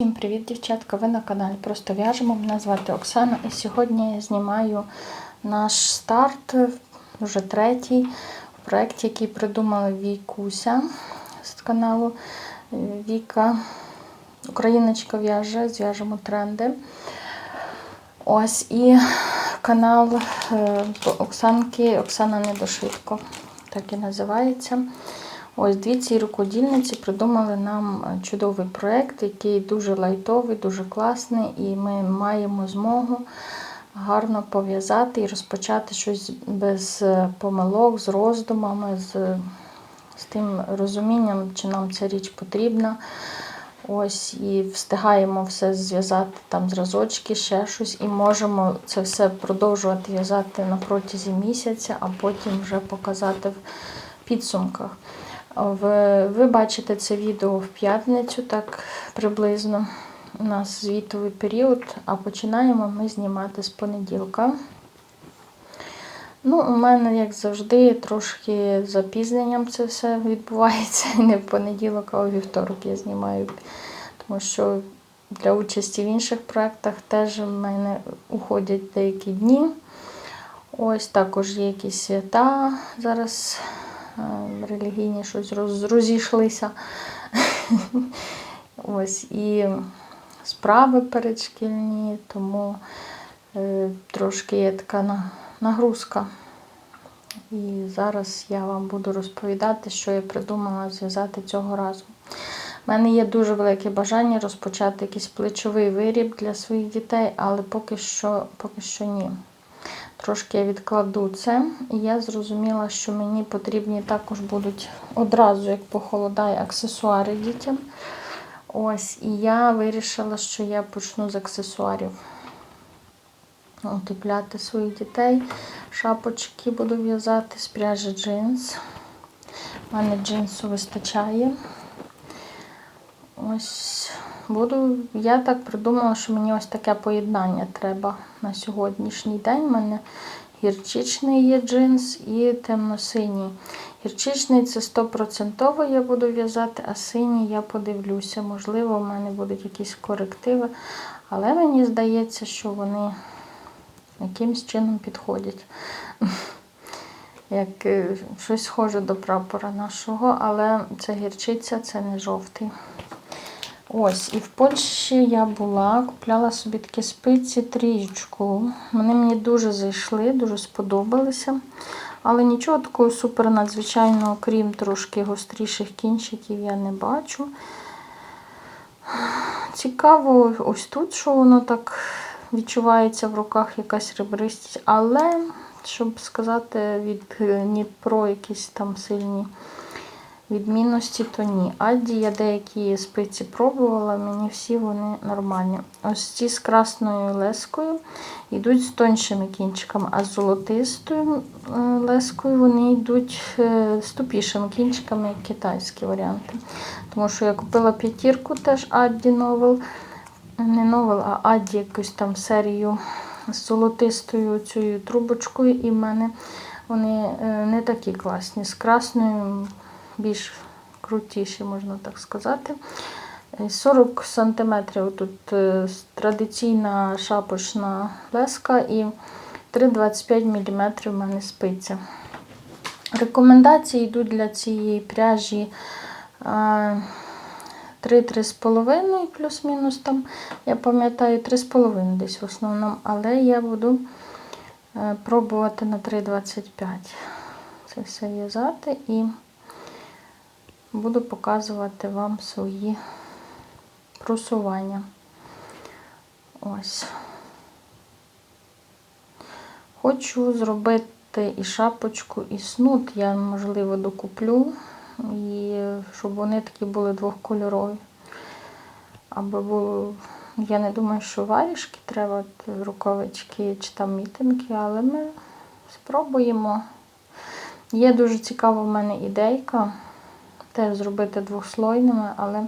Всім привіт, дівчатка! Ви на каналі Просто в'яжемо. Мене звати Оксана, і сьогодні я знімаю наш старт, вже третій, в проєкті, який придумала Вікуся з каналу Віка. Україночка в'яже, зв'яжемо тренди. Ось і канал е, Оксанки Оксана Недошитко, так і називається. Ось дві ці рукодільниці придумали нам чудовий проєкт, який дуже лайтовий, дуже класний, і ми маємо змогу гарно пов'язати і розпочати щось без помилок, з роздумами, з, з тим розумінням, чи нам ця річ потрібна. Ось і встигаємо все зв'язати там зразочки, ще щось, і можемо це все продовжувати в'язати на протязі місяця, а потім вже показати в підсумках. Ви, бачите це відео в п'ятницю, так приблизно. У нас звітовий період, а починаємо ми знімати з понеділка. Ну, У мене, як завжди, трошки запізненням це все відбувається. Не в понеділок, а у вівторок я знімаю. Тому що для участі в інших проєктах теж в мене уходять деякі дні. Ось також є якісь свята зараз релігійні щось роз, розійшлися. Ось і справи передшкільні, тому е, трошки є така нагрузка. І зараз я вам буду розповідати, що я придумала зв'язати цього разу. У мене є дуже велике бажання розпочати якийсь плечовий виріб для своїх дітей, але поки що, поки що ні. Трошки я відкладу це, і я зрозуміла, що мені потрібні також будуть одразу, як похолодає, аксесуари дітям. Ось, і я вирішила, що я почну з аксесуарів. Утепляти своїх дітей. Шапочки буду в'язати з пряжі джинс. У мене джинсу вистачає. Ось буду. Я так придумала, що мені ось таке поєднання треба на сьогоднішній день. У мене гірчичний є джинс і темно-синій. Гірчичний це 100% я буду в'язати, а синій я подивлюся. Можливо, в мене будуть якісь корективи. Але мені здається, що вони якимось чином підходять. Як е, щось схоже до прапора нашого, але це гірчиця, це не жовтий. Ось, і в Польщі я була, купляла собі такі спиці трієчку. Вони мені дуже зайшли, дуже сподобалися. Але нічого такого супер надзвичайного, крім трошки гостріших кінчиків, я не бачу. Цікаво, ось тут, що воно так відчувається в руках якась ребристість. Але, щоб сказати, від Дніпро якісь там сильні відмінності, то ні. Адді я деякі спиці пробувала, мені всі вони нормальні. Ось ці з красною лескою йдуть з тоншими кінчиками, а з золотистою е, лескою вони йдуть е, з тупішими кінчиками, як китайські варіанти. Тому що я купила п'ятірку теж Адді Новел. Не новел, а Адді якусь там серію з золотистою цією трубочкою, і в мене вони е, не такі класні. З красною більш крутіші, можна так сказати. 40 см тут е, традиційна шапочна леска і 3,25 мм в мене спиця. Рекомендації йдуть для цієї пряжі 3-3,5 плюс-мінус там, я пам'ятаю, 3,5 десь в основному, але я буду е, пробувати на 3,25 це все в'язати і буду показувати вам свої просування. Ось. Хочу зробити і шапочку, і снуд. Я, можливо, докуплю, і щоб вони такі були двохкольорові. Аби було, я не думаю, що варішки треба, рукавички чи там мітинки, але ми спробуємо. Є дуже цікава в мене ідейка теж зробити двохслойними, але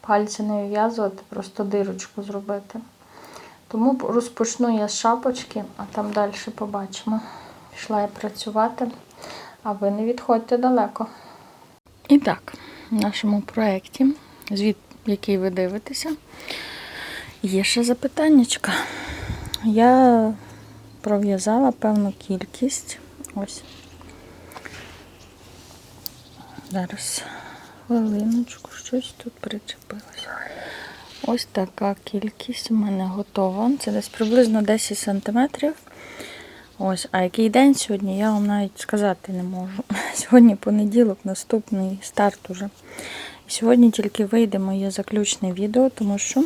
пальці не вив'язувати, просто дирочку зробити. Тому розпочну я з шапочки, а там далі побачимо. Пішла я працювати, а ви не відходьте далеко. І так, в нашому проєкті, звіт, який ви дивитеся, Є ще запитаннячка. Я пров'язала певну кількість. Ось. Зараз хвилиночку, щось тут причепилося. Ось така кількість у мене готова. Це десь приблизно 10 сантиметрів. Ось, а який день сьогодні, я вам навіть сказати не можу. Сьогодні понеділок, наступний старт уже. Сьогодні тільки вийде моє заключне відео, тому що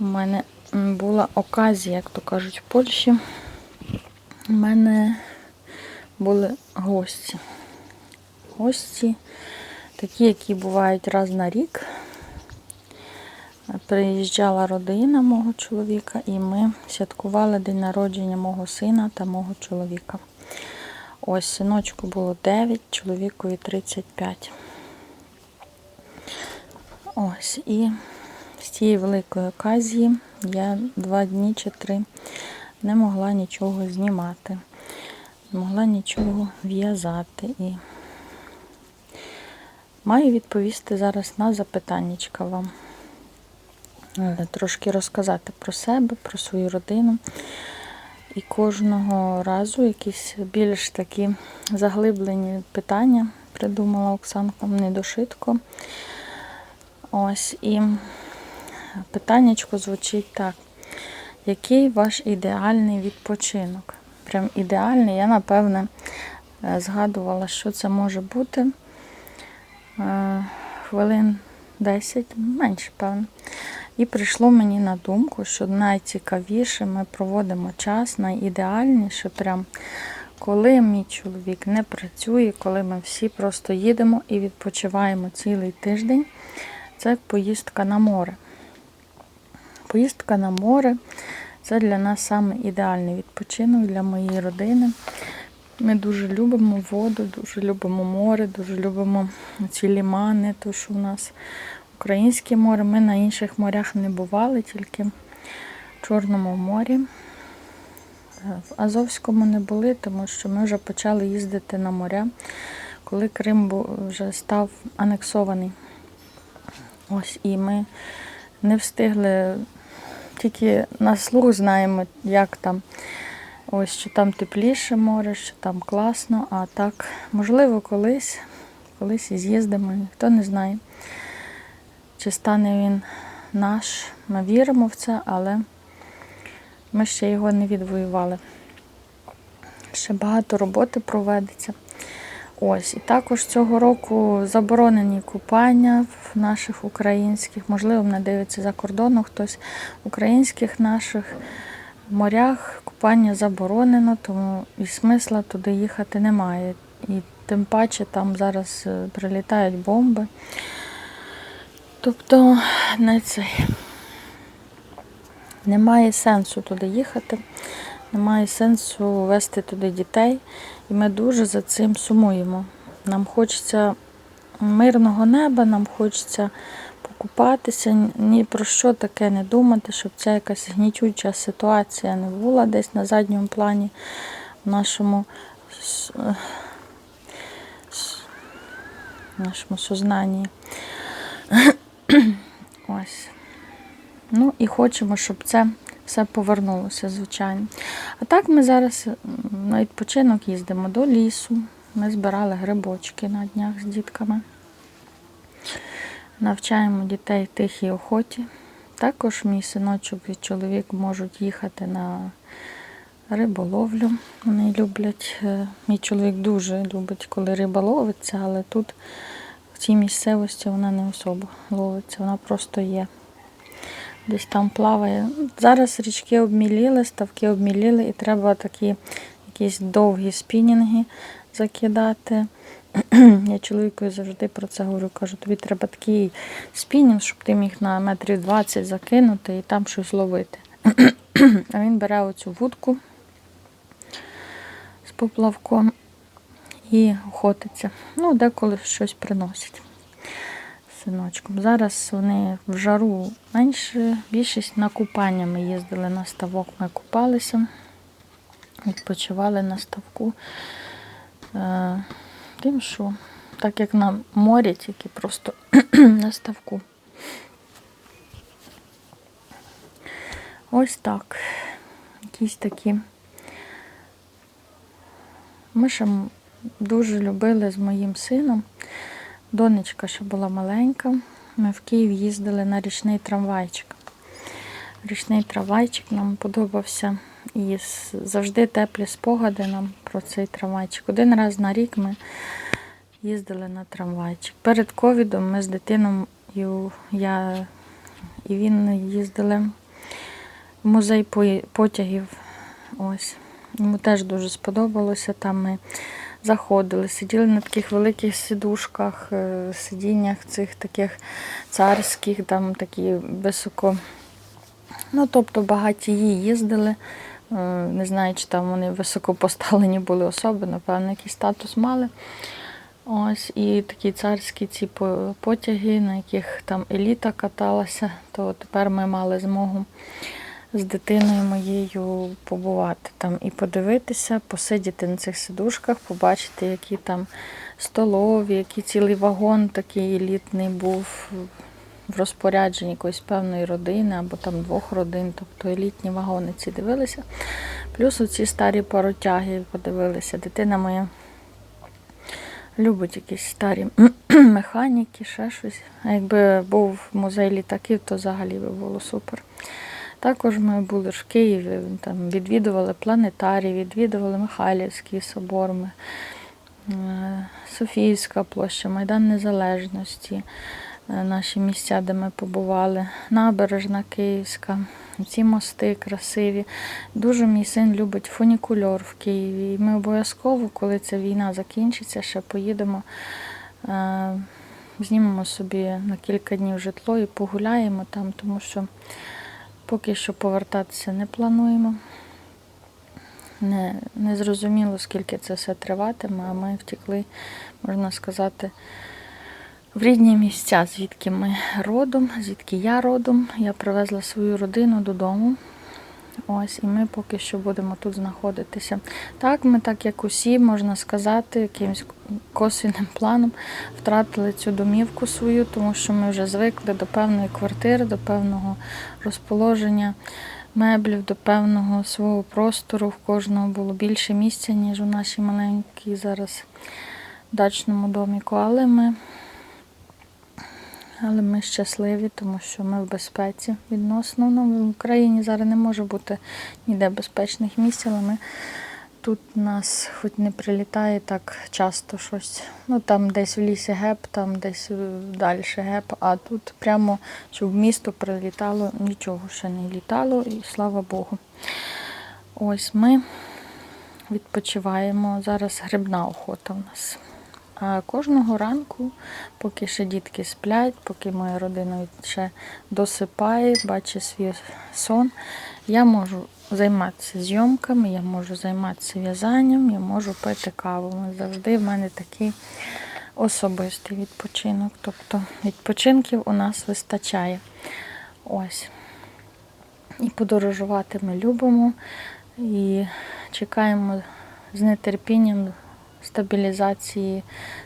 у мене була оказія, як то кажуть, в Польщі. У мене були гості. Гості, такі, які бувають раз на рік. Приїжджала родина мого чоловіка, і ми святкували день народження мого сина та мого чоловіка. Ось синочку було 9, чоловікові 35. Ось, і з цієї великої оказії я два дні чи три не могла нічого знімати, не могла нічого в'язати. І маю відповісти зараз на запитаннячка вам. Е, Трошки розказати про себе, про свою родину. І кожного разу якісь більш такі заглиблені питання придумала Оксанка недошитко. Ось і питаннячко звучить так. Який ваш ідеальний відпочинок? Прям ідеальний. Я, напевне, е, згадувала, що це може бути. Е, Хвилин 10, менше, певно. І прийшло мені на думку, що найцікавіше ми проводимо час, найідеальніше, прям коли мій чоловік не працює, коли ми всі просто їдемо і відпочиваємо цілий тиждень, це поїздка на море. Поїздка на море це для нас саме ідеальний відпочинок для моєї родини. Ми дуже любимо воду, дуже любимо море, дуже любимо ці лімани, то що у нас українське море. Ми на інших морях не бували, тільки в Чорному морі. В Азовському не були, тому що ми вже почали їздити на моря, коли Крим вже став анексований. Ось і ми не встигли, тільки на слух знаємо, як там. Ось що там тепліше море, що там класно, а так, можливо, колись, колись і з'їздимо, ніхто не знає, чи стане він наш. Ми віримо в це, але ми ще його не відвоювали. Ще багато роботи проведеться. Ось, і також цього року заборонені купання в наших українських, можливо, мене дивиться за кордону хтось українських наших морях купання заборонено, тому і смисла туди їхати немає. І тим паче там зараз е, прилітають бомби. Тобто не цей. Немає сенсу туди їхати, немає сенсу вести туди дітей. І ми дуже за цим сумуємо. Нам хочеться мирного неба, нам хочеться покупатися, ні про що таке не думати, щоб ця якась гнітюча ситуація не була десь на задньому плані в нашому, е, нашому сознанні. Ось. Ну і хочемо, щоб це все повернулося, звичайно. А так ми зараз на відпочинок їздимо до лісу. Ми збирали грибочки на днях з дітками. Навчаємо дітей тихій охоті. Також мій синочок і чоловік можуть їхати на риболовлю. Вони люблять. е, Мій чоловік дуже любить, коли риба ловиться, але тут в цій місцевості вона не особо ловиться, вона просто є. Десь там плаває. Зараз річки обміліли, ставки обміліли, і треба такі якісь довгі спінінги закидати. Я чоловікові завжди про це говорю, кажу, тобі треба такий спінінг, щоб ти міг на метрів 20 закинути і там щось ловити. А він бере оцю вудку з поплавком і охотиться. Ну, деколи щось приносить синочком. Зараз вони в жару менше, більшість на купання ми їздили на ставок, ми купалися, відпочивали на ставку. Тим, що так як на морі, тільки просто на ставку. Ось так. Якісь такі. Ми ще дуже любили з моїм сином. Донечка ще була маленька. Ми в Київ їздили на річний трамвайчик. Річний трамвайчик нам подобався. І завжди теплі спогади нам про цей трамвайчик. Один раз на рік ми їздили на трамвайчик. Перед ковідом ми з дитиною, я і він їздили в музей потягів. Ось. Йому теж дуже сподобалося. Там ми заходили, сиділи на таких великих сидушках, е, сидіннях цих таких царських, там такі високо. Ну, тобто багатії їздили. Е, Не знаю, чи там вони високо поставлені були особи, напевно, якийсь статус мали. Ось, і такі царські ці потяги, на яких там еліта каталася, то тепер ми мали змогу з дитиною моєю побувати там і подивитися, посидіти на цих сидушках, побачити, які там столові, який цілий вагон такий елітний був в розпорядженні якоїсь певної родини або там двох родин, тобто елітні вагони ці дивилися. Плюс оці старі паротяги подивилися. Дитина моя любить якісь старі механіки, ще щось. А якби був музей літаків, то взагалі би було супер. Також ми були ж в Києві, там відвідували планетарій, відвідували Михайлівський собор, е, площа, Майдан Незалежності, наші місця, де ми побували, набережна Київська, ці мости красиві. Дуже мій син любить фунікульор в Києві. І ми обов'язково, коли ця війна закінчиться, ще поїдемо. е, Знімемо собі на кілька днів житло і погуляємо там, тому що Поки що повертатися не плануємо. Не, не зрозуміло, скільки це все триватиме, а ми втекли, можна сказати, в рідні місця, звідки ми родом, звідки я родом. Я привезла свою родину додому. Ось, і ми поки що будемо тут знаходитися. Так, ми, так як усі, можна сказати, якимось косвіним планом втратили цю домівку свою, тому що ми вже звикли до певної квартири, до певного розположення меблів, до певного свого простору. В кожного було більше місця, ніж у нашій маленькій зараз дачному доміку. Але ми але ми щасливі, тому що ми в безпеці відносно. Ну, в Україні зараз не може бути ніде безпечних місць, але ми тут нас хоч не прилітає так часто щось. Ну там десь в лісі геп, там десь далі геп, а тут прямо щоб в місто прилітало, нічого ще не літало, і слава Богу. Ось ми відпочиваємо. Зараз грибна охота у нас. А кожного ранку, поки ще дітки сплять, поки моя родина ще досипає, бачить свій сон, я можу займатися зйомками, я можу займатися в'язанням, я можу пити каву. Завжди в мене такий особистий відпочинок. Тобто відпочинків у нас вистачає. Ось. І подорожувати ми любимо і чекаємо з нетерпінням стабілізації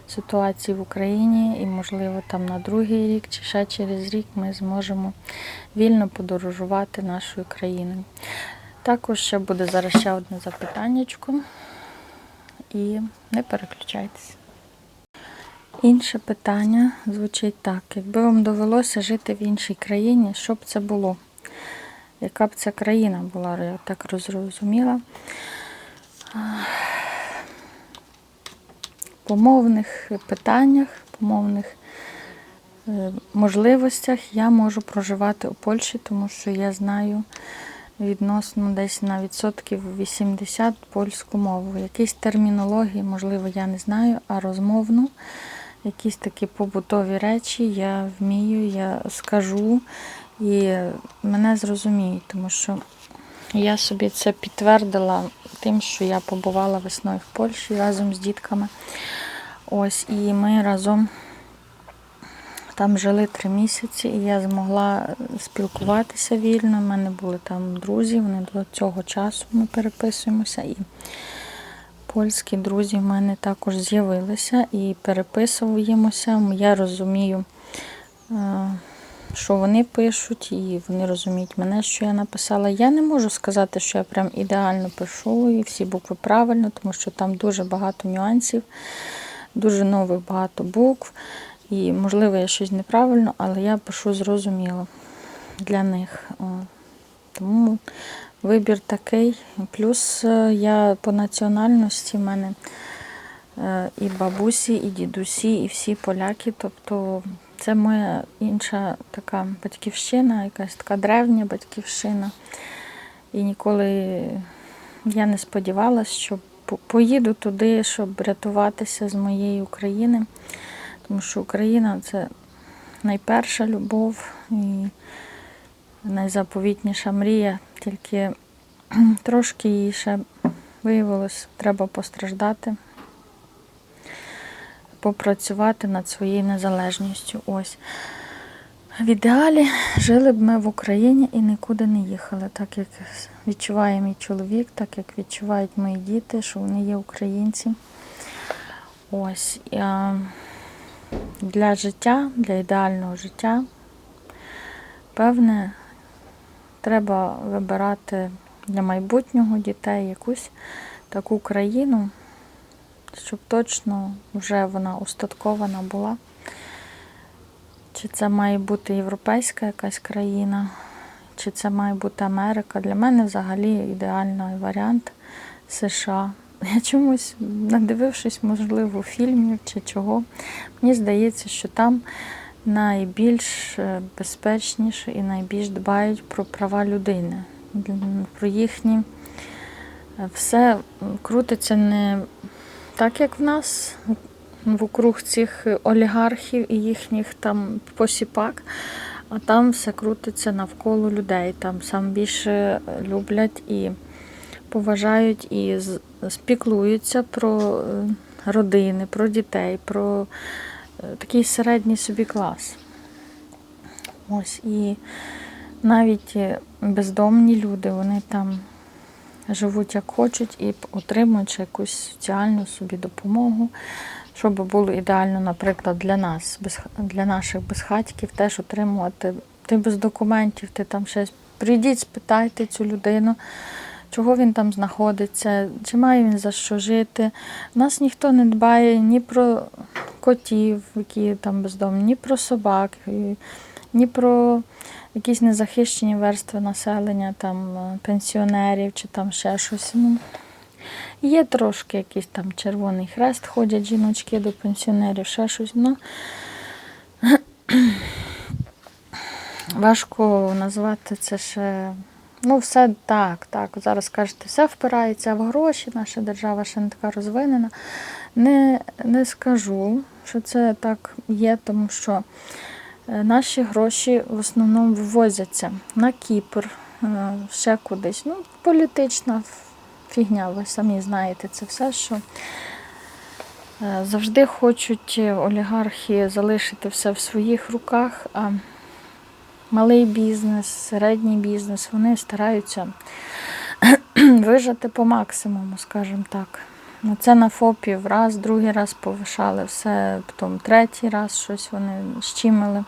ситуації в Україні і, можливо, там на другий рік чи ще через рік ми зможемо вільно подорожувати нашою країною. Також ще буде зараз ще одне запитаннячко. І не переключайтеся. Інше питання звучить так: якби вам довелося жити в іншій країні, що б це було? Яка б ця країна була, я так розрозуміла. По мовних питаннях, по мовних е, можливостях я можу проживати у Польщі, тому що я знаю відносно десь на відсотків 80 польську мову. Якісь термінології, можливо, я не знаю, а розмовну, якісь такі побутові речі я вмію, я скажу і мене зрозуміють, тому що я собі це підтвердила тим, що я побувала весною в Польщі разом з дітками. Ось, і ми разом там жили три місяці, і я змогла спілкуватися вільно. У мене були там друзі, вони до цього часу ми переписуємося. І польські друзі в мене також з'явилися і переписуємося. Я розумію е, що вони пишуть, і вони розуміють мене, що я написала. Я не можу сказати, що я прям ідеально пишу і всі букви правильно, тому що там дуже багато нюансів, дуже нових багато букв. І, можливо, я щось неправильно, але я пишу зрозуміло для них. Тому вибір такий. Плюс е, я по національності в мене е, і бабусі, і дідусі, і всі поляки. Тобто це моя інша така батьківщина, якась така древня батьківщина. І ніколи я не сподівалася, що поїду туди, щоб рятуватися з моєї України. Тому що Україна це найперша любов і найзаповітніша мрія. Тільки трошки їй ще виявилось, треба постраждати, попрацювати над своєю незалежністю. Ось. В ідеалі жили б ми в Україні і нікуди не їхали, так як відчуває мій чоловік, так як відчувають мої діти, що вони є українці. Ось. Для життя, для ідеального життя, певне, треба вибирати для майбутнього дітей якусь таку країну, щоб точно вже вона устаткована була. Чи це має бути європейська якась країна, чи це має бути Америка. Для мене взагалі ідеальний варіант США. Я чомусь, надивившись, можливо, фільмів чи чого, мені здається, що там найбільш е, безпечніше і найбільш дбають про права людини, про їхні е, все крутиться не так, як в нас, вокруг цих олігархів і їхніх там посіпак, а там все крутиться навколо людей. Там сам більше люблять і поважають і спіклуються про е, родини, про дітей, про е, такий середній собі клас. Ось і навіть е, бездомні люди, вони там живуть як хочуть і отримують якусь соціальну собі допомогу, щоб було ідеально, наприклад, для нас, для наших безхатьків, теж отримувати. Ти без документів, ти там щось. Прийдіть, спитайте цю людину, чого він там знаходиться, чи має він за що жити. Нас ніхто не дбає ні про котів, які там бездомні, ні про собак, ні про якісь незахищені верстви населення, там е, пенсіонерів чи там ще щось. Ну, є трошки якийсь там Червоний Хрест, ходять жіночки до пенсіонерів, ще щось. Ну, важко назвати це ще. Ну, все так, так. Зараз кажете, все впирається в гроші, наша держава ще не така розвинена. Не, не скажу, що це так є, тому що наші гроші в основному вивозяться на Кіпр, е, ще кудись. Ну, політична фігня, ви самі знаєте це все, що е, завжди хочуть олігархи залишити все в своїх руках. а малий бізнес, середній бізнес, вони стараються вижати по максимуму, скажімо так. Ну, Це на ФОПів раз, другий раз повишали все, потім третій раз щось вони щимили,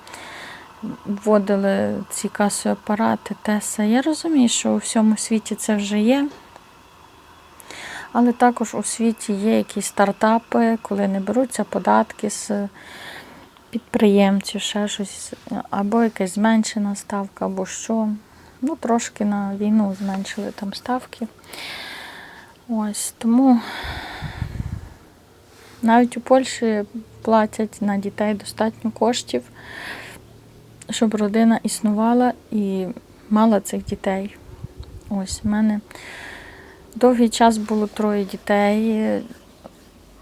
вводили ці касові апарати, теса. Я розумію, що у всьому світі це вже є. Але також у світі є якісь стартапи, коли не беруться податки з підприємців, ще щось, або якась зменшена ставка, або що. Ну, трошки на війну зменшили там ставки. Ось тому навіть у Польщі платять на дітей достатньо коштів, щоб родина існувала і мала цих дітей. Ось в мене довгий час було троє дітей.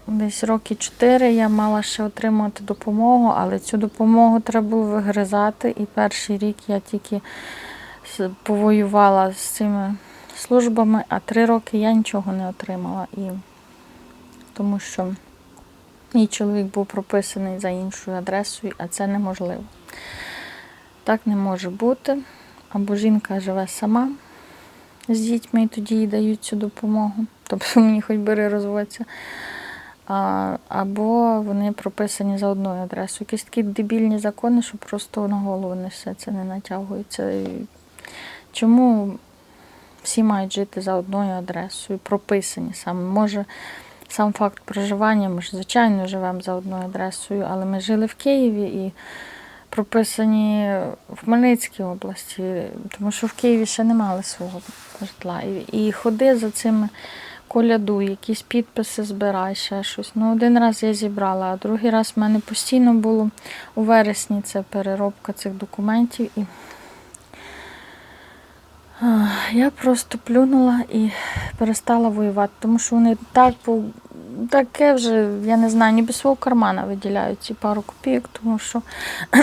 Десь роки чотири я мала ще отримати допомогу, але цю допомогу треба було вигризати. І перший рік я тільки повоювала з цими службами, а три роки я нічого не отримала. І тому що мій чоловік був прописаний за іншою адресою, а це неможливо. Так не може бути. Або жінка живе сама з дітьми і тоді їй дають цю допомогу. Тобто мені хоч бери розводься. а, або вони прописані за одною адресою. Якісь такі дебільні закони, що просто на голову не все це не натягується. Чому всі мають жити за одною адресою, прописані саме? Може, сам факт проживання, ми ж, звичайно, живемо за одною адресою, але ми жили в Києві і прописані в Хмельницькій області, тому що в Києві ще не мали свого житла. І, і ходи за цими коляду, якісь підписи збирай, ще щось. Ну, один раз я зібрала, а другий раз в мене постійно було у вересні це переробка цих документів. І я просто плюнула і перестала воювати, тому що вони так таке вже, я не знаю, ніби свого кармана виділяють ці пару копійок, тому що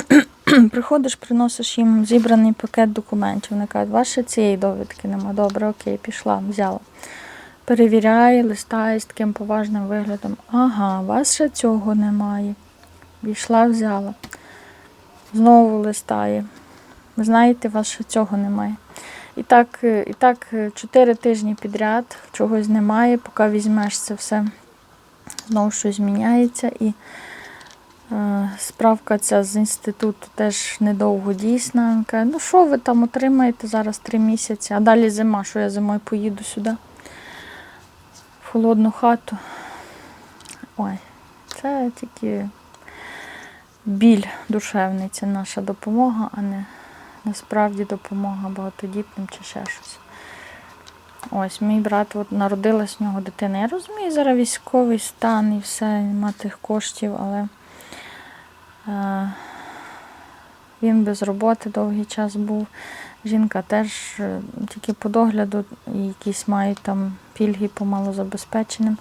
приходиш, приносиш їм зібраний пакет документів. Вони кажуть, ваше цієї довідки нема. Добре, окей, пішла, взяла. Перевіряє, листає з таким поважним виглядом. Ага, вас ще цього немає. Пішла, взяла. Знову листає. Ви знаєте, вас ще цього немає. І так, е, і так е, чотири тижні підряд чогось немає, поки візьмеш це все, знову щось міняється. І е, справка ця з інституту теж недовго дійсна. Каже, ну що ви там отримаєте зараз три місяці, а далі зима, що я зимою поїду сюди, в холодну хату. Ой, це тільки біль душевний, це наша допомога, а не насправді допомога багатодітним чи ще щось. Ось, мій брат от народилась в нього дитина. Я розумію, зараз військовий стан і все, нема тих коштів, але е, він без роботи довгий час був. Жінка теж е, тільки по догляду якісь мають там пільги по малозабезпеченим.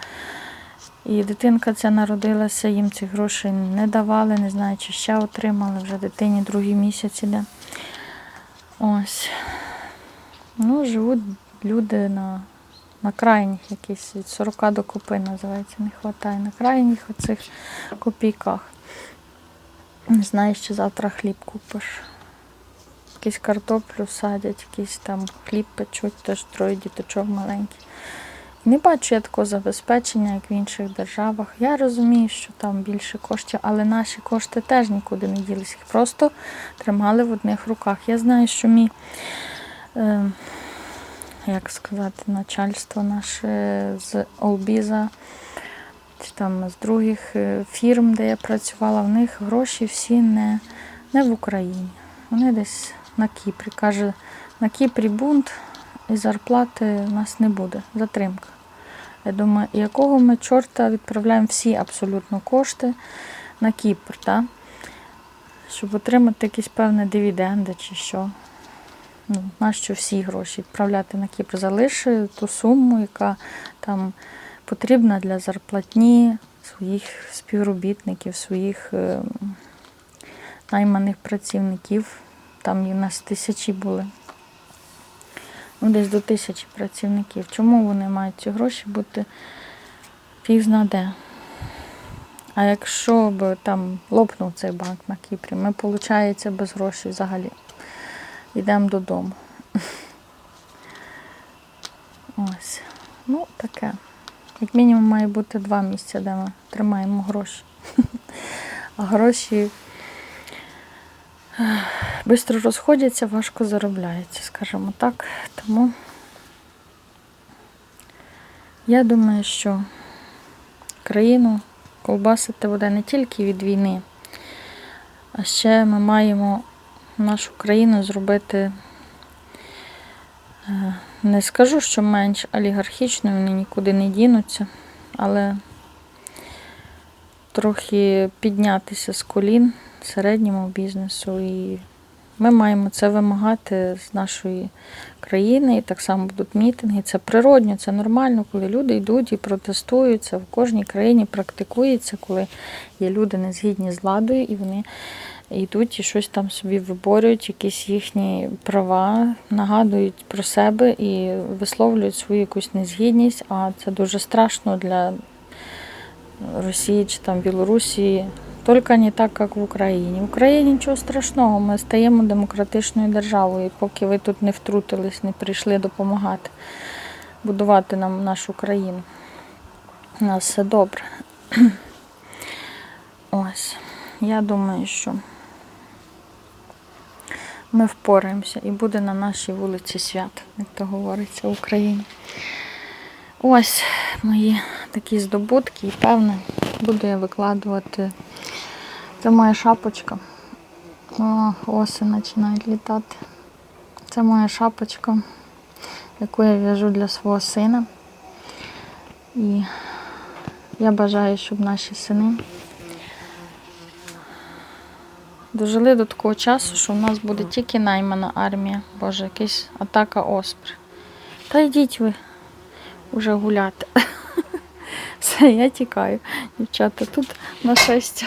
І дитинка ця народилася, їм цих грошей не давали, не знаю, чи ще отримали, вже дитині другий місяць іде. Ось. Ну, живуть люди на, на крайніх якісь від 40 до купи називається, не вистачає. На крайніх оцих копійках. Не знаєш, чи завтра хліб купиш. Якісь картоплю садять, якийсь там хліб печуть, теж троє діточок маленьких. Не бачу я такого забезпечення, як в інших державах. Я розумію, що там більше коштів, але наші кошти теж нікуди не ділися. Їх просто тримали в одних руках. Я знаю, що мій, е, як сказати, начальство наше з Олбіза, чи там з других е, фірм, де я працювала, в них гроші всі не, не в Україні. Вони десь на Кіпрі. Каже, на Кіпрі бунт і зарплати у нас не буде. Затримка. Я думаю, якого ми чорта відправляємо всі абсолютно кошти на Кіпр, так? щоб отримати якісь певні дивіденди чи що. Ну, нащо всі гроші відправляти на Кіпр? Залиши ту суму, яка там потрібна для зарплатні своїх співробітників, своїх е, найманих працівників. Там і нас тисячі були. Ну, десь до тисячі працівників. Чому вони мають ці гроші бути фіг зна де? А якщо б там лопнув цей банк на Кіпрі, ми, виходить, без грошей взагалі йдемо додому. Ось. Ну, таке. Як мінімум має бути два місця, де ми тримаємо гроші. А гроші швидко розходяться, важко заробляється, скажімо так. Тому я думаю, що країну ковбасити буде не тільки від війни, а ще ми маємо нашу країну зробити, е, не скажу, що менш олігархічною, вони нікуди не дінуться, але трохи піднятися з колін середньому бізнесу. І ми маємо це вимагати з нашої країни, і так само будуть мітинги. Це природньо, це нормально, коли люди йдуть і протестують. Це в кожній країні практикується, коли є люди не згідні з владою, і вони йдуть і щось там собі виборюють, якісь їхні права, нагадують про себе і висловлюють свою якусь незгідність. А це дуже страшно для Росії чи там Білорусі. Тільки не так, як в Україні. В Україні нічого страшного, ми стаємо демократичною державою, поки ви тут не втрутились, не прийшли допомагати будувати нам нашу країну. У нас все добре. Ось. Я думаю, що ми впораємося і буде на нашій вулиці свят, як то говориться в Україні. Ось мої такі здобутки, і певне, буду я викладувати. Це моя шапочка. О, оси починають літати. Це моя шапочка, яку я в'яжу для свого сина. І я бажаю, щоб наші сини дожили до такого часу, що в нас буде тільки наймана армія. Боже, якась атака оспри. Та йдіть ви вже гуляти. Все, я тікаю, дівчата. Тут нашестя.